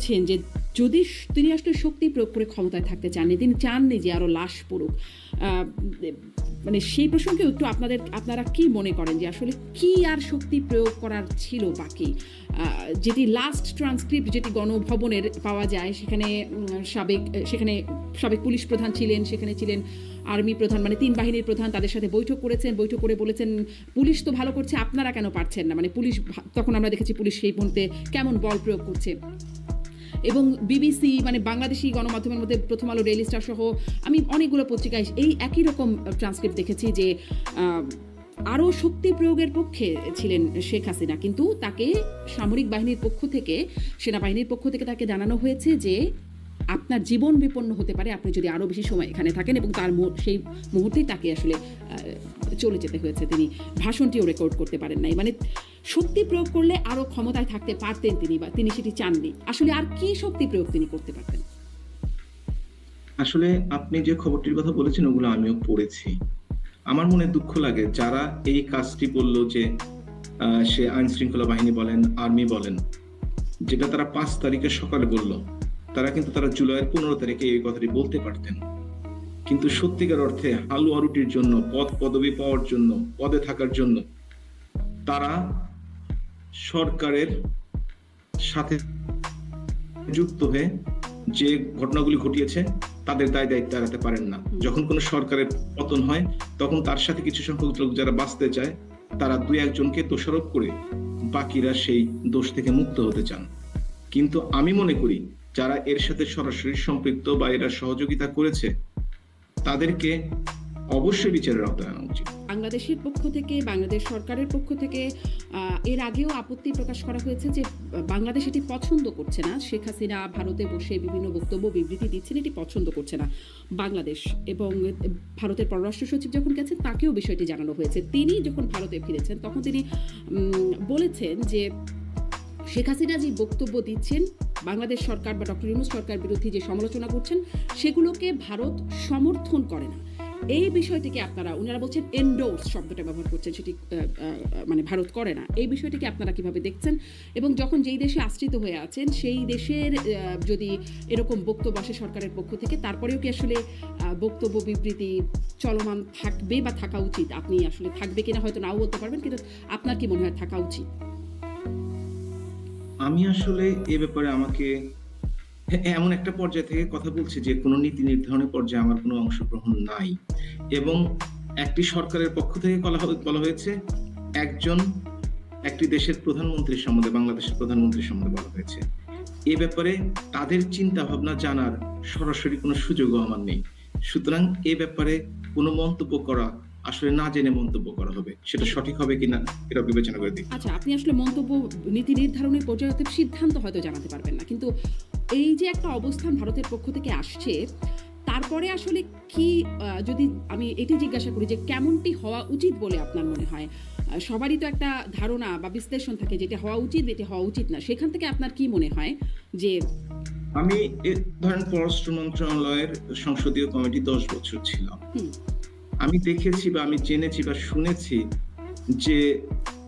বলছেন যে যদি তিনি আসলে শক্তি প্রয়োগ করে ক্ষমতায় থাকতে চাননি, তিনি চাননি যে আরও লাশ পড়ুক। মানে সেই প্রসঙ্গে একটু আপনাদের, আপনারা কি মনে করেন যে আসলে কি আর শক্তি প্রয়োগ করার ছিল বাকি? যেটি লাস্ট ট্রান্সক্রিপ্ট যেটি গণভবনের পাওয়া যায়, সেখানে সাবেক সেখানে সাবেক পুলিশ প্রধান ছিলেন, সেখানে ছিলেন আর্মি প্রধান মানে তিন বাহিনীর প্রধান, তাদের সাথে বৈঠক করেছেন, বৈঠক করে বলেছেন, পুলিশ তো ভালো করছে, আপনারা কেন পারছেন না? মানে পুলিশ তখন আমরা দেখেছি পুলিশ সেই মুহূর্তে কেমন বল প্রয়োগ করছে। এবং বিবিসি মানে বাংলাদেশি গণমাধ্যমের মধ্যে প্রথম আলো ডেইলি স্টার সহ আমি অনেকগুলো পত্রিকায় এই একই রকম ট্রান্সক্রিপ্ট দেখেছি যে আরও শক্তি প্রয়োগের পক্ষে ছিলেন শেখ হাসিনা। কিন্তু তাকে সামরিক বাহিনীর পক্ষ থেকে, সেনাবাহিনীর পক্ষ থেকে তাকে জানানো হয়েছে যে, আপনার জীবন বিপন্ন হতে পারে, আপনি যদি আরও বেশি সময় এখানে থাকেন এবং তার সেই মুহূর্তেই তাকে আসলে চলে যেতে হয়েছে। তিনি ভাষণটিও রেকর্ড করতে পারেন নাই। মানে শক্তি প্রয়োগ করলে আরও ক্ষমতায় থাকতে পারতেন তিনি বা তিনি সেটি চাননি। আসলে আর কি শক্তি প্রয়োগ তিনি করতে পারতেন? আসলে আপনি যে খবরটির কথা বলেছেন, ওগুলো আমিও পড়েছি। আমার মনে দুঃখ লাগে, যারা এই কাজটি বলল যে সে আইন শৃঙ্খলা বাহিনী বলেন, আর্মি বলেন, যেটা তারা পাঁচ তারিখে সকালে বলল, তারা কিন্তু তারা জুলাইয়ের পনেরো তারিখে এই কথাটি বলতে পারতেন। কিন্তু সত্যিকার অর্থে হালুয়া রুটির জন্য, পদ পদবি পাওয়ার জন্য, পদে থাকার জন্য, তারা সরকারের সাথে যুক্ত হয়ে যে ঘটনাগুলি ঘটিয়েছে তাদের দায় দায়িত্ব এড়াতে পারেন না। যখন কোনো সরকারের পতন হয় তখন তার সাথে কিছু সংখ্যক লোক যারা বাঁচতে চায় তারা দুই একজনকে দোষারোপ করে বাকিরা সেই দোষ থেকে মুক্ত হতে চান। কিন্তু আমি মনে করি যারা এর সাথে সরাসরি সম্পৃক্ত বা এরা সহযোগিতা করেছে তাদেরকে অবশ্যই বিচারের আওতায় আনা উচিত। বাংলাদেশের পক্ষ থেকে, বাংলাদেশ সরকারের পক্ষ থেকে এর আগেও আপত্তি প্রকাশ করা হয়েছে যে বাংলাদেশ এটি পছন্দ করছে না। শেখ হাসিনা ভারতে বসে বিভিন্ন বক্তব্য, বিবৃতি দিচ্ছেন, এটি পছন্দ করছে না বাংলাদেশ। এবং ভারতের পররাষ্ট্র সচিব যখন গেছেন, তাকেও বিষয়টি জানানো হয়েছে। তিনি যখন ভারতে ফিরেছেন, তখন তিনি বলেছেন যে, শেখ হাসিনা যে বক্তব্য দিচ্ছেন, বাংলাদেশ সরকার বা ডক্টর ইউনুস সরকার বিরোধী যে সমালোচনা করছেন, সেগুলোকে ভারত সমর্থন করে না। এই বিষয়টিকে আপনারা ওনারা বলছেন এন্ডোর্স শব্দটা ব্যবহার করছেন, সেটি মানে ভারত করে না। এই বিষয়টিকে আপনারা কীভাবে দেখছেন? এবং যখন যেই দেশে আশ্রিত হয়ে আছেন, সেই দেশের যদি এরকম বক্তব্য আসে সরকারের পক্ষ থেকে, তারপরেও কি আসলে বক্তব্য, বিবৃতি চলমান থাকবে বা থাকা উচিত? আপনি আসলে থাকবে কিনা হয়তো নাও বলতে পারবেন, কিন্তু আপনার কি মনে হয় থাকা উচিত? আমি আসলে এ ব্যাপারে আমাকে এমন একটা পর্যায় থেকে কথা বলছি যে কোনো নীতি নির্ধারণের পর্যায়ে আমার কোনো অংশগ্রহণ নাই। এবং একটি সরকারের পক্ষ থেকে বলা হয়েছে, একজন একটি দেশের প্রধানমন্ত্রীর সম্বন্ধে, বাংলাদেশের প্রধানমন্ত্রীর সম্বন্ধে বলা হয়েছে। এ ব্যাপারে তাদের চিন্তা ভাবনা জানার সরাসরি কোনো সুযোগও আমার নেই। সুতরাং এ ব্যাপারে কোনো মন্তব্য করা, আসলে না জেনে মন্তব্য করা হবে। সেটা সঠিক হবে কিনা এটা বিবেচনা করে দিই আচ্ছা আপনি আসলে মন্তব্য নীতি নির্ধারণের পর্যায়ে সিদ্ধান্ত হয়তো জানাতে পারবেন না। কিন্তু এই যে একটা অবস্থান ভারতের পক্ষ থেকে আসছে তারপরে আসলে কি যদি আমি এটি জিজ্ঞাসা করি যে কেমনটি হওয়া উচিত বলে আপনার মনে হয়? সবারই তো একটা ধারণা বা বিশ্লেষণ থাকে যেটা হওয়া উচিত এটি হওয়া উচিত না। সেখান থেকে আপনার কি মনে হয় যে আমি ধরেন পররাষ্ট্র মন্ত্রণালয়ের সংসদীয় কমিটি দশ বছর ছিলাম আমি দেখেছি বা আমি জেনেছি বা শুনেছি যে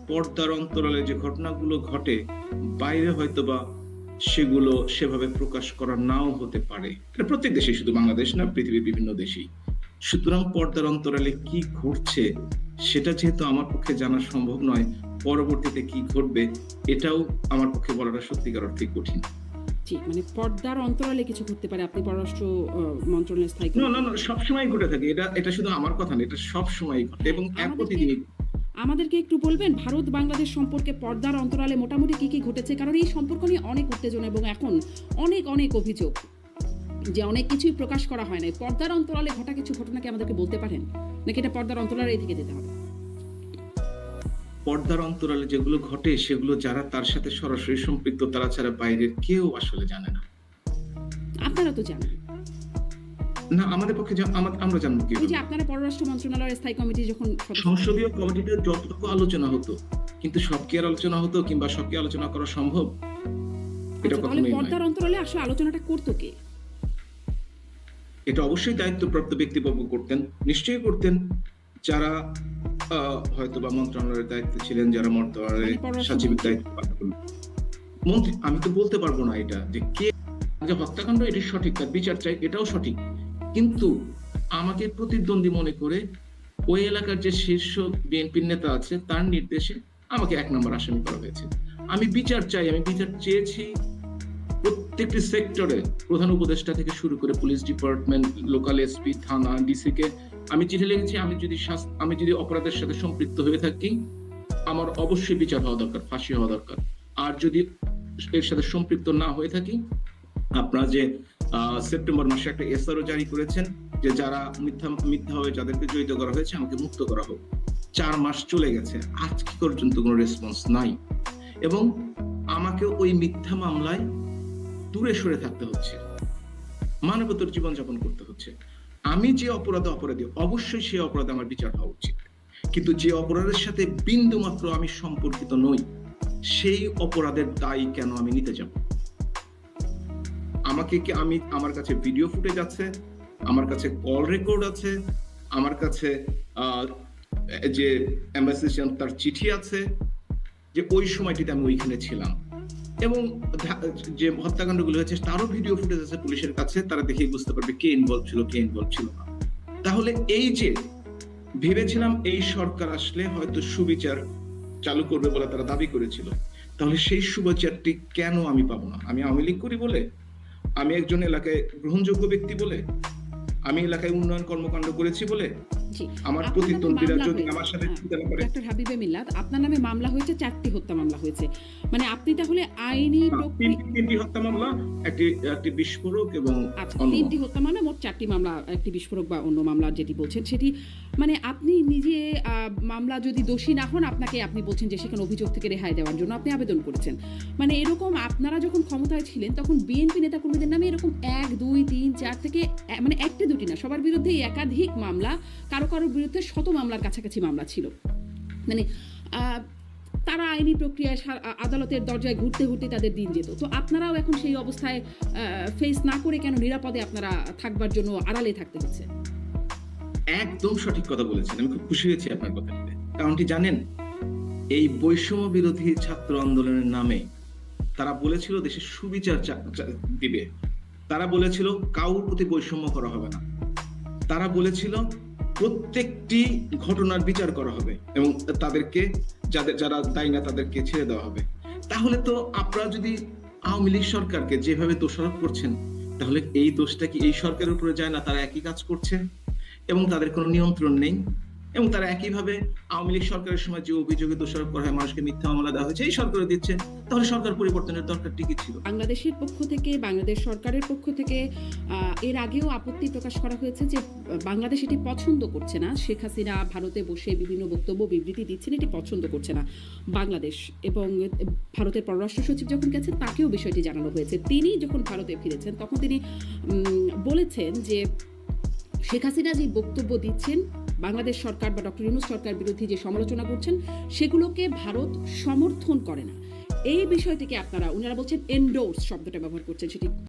পর্দার অন্তরালে যে ঘটনাগুলো ঘটে বাইরে হয়তো বা সেগুলো সেভাবে প্রকাশ করা নাও হতে পারে। প্রত্যেক দেশে শুধু বাংলাদেশ না পৃথিবীর বিভিন্ন দেশেই। সুতরাং পর্দার অন্তরালে কি ঘটছে সেটা যেহেতু আমার পক্ষে জানা সম্ভব নয় পরবর্তীতে কি ঘটবে এটাও আমার পক্ষে বলাটা সত্যিকার অর্থে কঠিন। ঠিক মানে পর্দার অন্তরালে কিছু করতে পারে আপনি পররাষ্ট্র আহ, মন্ত্রণালয়ের স্থায়ী না না না সবসময় ঘটে থাকে এটা এটা শুধু আমার কথা না এটা সব সময় ঘটে এবং এক প্রতিদিনই আমাদেরকে একটু বলবেন ভারত বাংলাদেশ সম্পর্কে পর্দার অন্তরালে মোটামুটি কি কি ঘটেছে? কারণ এই সম্পর্ক নিয়ে অনেক উত্তেজনা এবং এখন অনেক অনেক অভিযোগ যে অনেক কিছুই প্রকাশ করা হয় না পর্দার অন্তরালে ঘটা কিছু ঘটনাকে আমাদেরকে বলতে পারেন? নাকি এটা পর্দার অন্তরালে এই থেকে যেতে হবে? পর্দার অন্তরালে যেগুলো ঘটে সেগুলো যারা তার সাথে সরাসরি সম্পৃক্ত তারা ছাড়া বাইরের কেউ আসলে জানে না। আপনারা তো জানেন। না আমাদের পক্ষে আমরা জানব কি যে আপনারা পররাষ্ট্র মন্ত্রণালয়ের স্থায়ী কমিটি যখন সংসদীয় কমিটিতে যতটুকু আলোচনা হতো কিন্তু সব কি আর আলোচনা হতো কিংবা সব কি আলোচনা করা সম্ভব? এটা আচ্ছা, কখনোই পর্দার অন্তরালে আসলে আলোচনাটা করতো কে? এটা অবশ্যই দায়িত্বপ্রাপ্ত ব্যক্তিবর্গ করতেন নিশ্চয়ই করতেন। যারা হয়তো বা মন্ত্রণালয়ের দায়িত্বে ছিলেন যারা মন্ত্রণালয়ের মানে সচিবের। দায়িত্ব পালন করলেন। মন্ত্রী আমি তো বলতে পারব না এটা যে কে যে হত্যাকাণ্ড এটি সঠিক তার বিচার চাই এটাও সঠিক। কিন্তু আমাকে প্রতিদ্বন্দ্বী মনে করে ওই এলাকার যে শীর্ষ বিএনপির নেতা আছে, তার নির্দেশে আমাকে এক নম্বর আসামি করা হয়েছে। আমি বিচার চাই, আমি বিচার চেয়েছি প্রত্যেকটি সেক্টরে প্রধান উপদেষ্টা থেকে শুরু করে পুলিশ ডিপার্টমেন্ট, লোকাল এসপি, থানা, ডিসি কে। আমি চিঠি লিখেছি, আমি যদি আমি যদি অপরাধের সাথে সম্পৃক্ত হয়ে থাকি, আমার অবশ্যই বিচার হওয়া দরকার, ফাঁসি হওয়া দরকার। আর যদি এর সাথে সম্পৃক্ত না হয়ে থাকি, আপনারা যে সেপ্টেম্বর মাসে একটা এসআরও জারি করেছেন যে যারা মিথ্যা মিথ্যাভাবে যাদেরকে জড়িত করা হয়েছে আমাকে মুক্ত করা হোক। চার মাস চলে গেছে আজকে পর্যন্ত কোনো রেসপন্স নাই। এবং আমাকে ওই মিথ্যা মামলায় দূরে সরে থাকতে হচ্ছে। মানবতর জীবনযাপন করতে হচ্ছে। আমি যে অপরাধে অপরাধী, অবশ্যই সেই অপরাধে আমার বিচার হওয়া উচিত। কিন্তু যে অপরাধের সাথে বিন্দু মাত্র আমি সম্পর্কিত নই, সেই অপরাধের দায় কেন আমি নিতে যাব? আমাকে কি আমি আমার কাছে ভিডিও ফুটেজ আছে? আমার কাছে কল রেকর্ড আছে? আমার কাছে যে এম্বাসি তার চিঠি আছে? যে ওই সময়টিতে আমি ওইখানে ছিলাম। এবং যে হত্যাকাণ্ডগুলো হয়েছে, তারও ভিডিও ফুটেজ আছে পুলিশের কাছে। তারা দেখেই বুঝতে পারবে কে ইনভলভ ছিল, কে ইনভলভ ছিল না। তাহলে এই যে ভেবেছিলাম এই সরকার আসলে হয়তো সুবিচার চালু করবে বলে তারা দাবি করেছিল, তাহলে সেই সুবিচারটি কেন আমি পাবো না? আমি আওয়ামী লীগ করি বলে? আমি একজন এলাকায় গ্রহণযোগ্য ব্যক্তি বলে? আমি এলাকায় উন্নয়ন কর্মকাণ্ড করেছি বলে? আমার প্রতিদ্বন্দ্বীরা যদি আমার সাথে হ্যাঁ। ঠিকানা করে ডক্টর হাবিবে মিল্লাত আপনার নামে মামলা হয়েছে চারটি হত্যা মামলা হয়েছে। মানে আপনি তাহলে আইনি তিনটি হত্যা মামলা একটি একটি বিস্ফোরক এবং আচ্ছা তিনটি হত্যা মামলা মোট চারটি মামলা একটি বিস্ফোরক বা অন্য মামলা যেটি বলছেন সেটি মানে আপনি নিজে মামলা যদি দোষী না হন আপনাকে আপনি বলছেন যে সেখানে অভিযোগ থেকে রেহাই দেওয়ার জন্য আপনি আবেদন করেছেন। মানে এরকম আপনারা যখন ক্ষমতায় ছিলেন তখন বিএনপি নেতা নেতাকর্মীদের নামে এরকম এক দুই তিন চার থেকে মানে একটি দুটি না সবার বিরুদ্ধে একাধিক মামলা কারও কারোর বিরুদ্ধে শত মামলার কাছাকাছি মামলা ছিল। মানে তারা আইনি প্রক্রিয়ায় আদালতের দরজায় ঘুরতে ঘুরতে তাদের দিন যেত। তো আপনারাও এখন সেই অবস্থায় ফেস না করে কেন নিরাপদে আপনারা থাকবার জন্য আড়ালে থাকতে হচ্ছে? একদম সঠিক কথা বলেছেন। আমি খুব খুশি হয়েছি আপনার কথাটিতে কারণটি জানেন, এই বৈষম্য বিরোধী ছাত্র আন্দোলনের নামে তারা বলেছিল দেশে সুবিচার দিবে। তারা বলেছিল কাউর প্রতি বৈষম্য করা হবে না। তারা বলেছিল প্রত্যেকটি ঘটনার বিচার করা হবে এবং তাদেরকে, যাদের, যারা দায়ী না তাদেরকে ছেড়ে দেওয়া হবে। তাহলে তো আপনারা যদি আওয়ামী লীগ সরকারকে যেভাবে দোষারোপ করছেন, তাহলে এই দোষটা কি এই সরকারের উপরে যায় না? তারা একই কাজ করছে এবং তাদের কোনো নিয়ন্ত্রণ নেই? এবং তারা একইভাবে আওয়ামী লীগ সরকারের সময় যে অভিযোগে দোষারোপ করা হয়, মানুষকে মিথ্যা মামলা দেওয়া হয়েছে, এই সরকারও দিচ্ছে। তাহলে সরকার পরিবর্তনের দরকারটি কি ছিল? বাংলাদেশের পক্ষ থেকে, বাংলাদেশ সরকারের পক্ষ থেকে এর আগেও আপত্তি প্রকাশ করা হয়েছে যে, বাংলাদেশ এটি পছন্দ করছে না। শেখ হাসিনা ভারতে বসে বিভিন্ন বক্তব্য বিবৃতি দিচ্ছেন, এটি পছন্দ করছে না বাংলাদেশ। এবং ভারতের পররাষ্ট্র সচিব যখন গেছেন, তাকেও বিষয়টি জানানো হয়েছে। তিনি যখন ভারতে ফিরেছেন, তখন তিনি বলেছেন যে শেখ হাসিনা যে বক্তব্য দিচ্ছেন, বাংলাদেশ সরকার বা ডক্টর ইউনুস সরকার বিরোধী যে সমালোচনা করছেন, সেগুলোকে ভারত সমর্থন করে না। এই বিষয়টিকে আপনারা, ওনারা বলছেন এন্ডোর্স শব্দটা ব্যবহার করছেন সেটি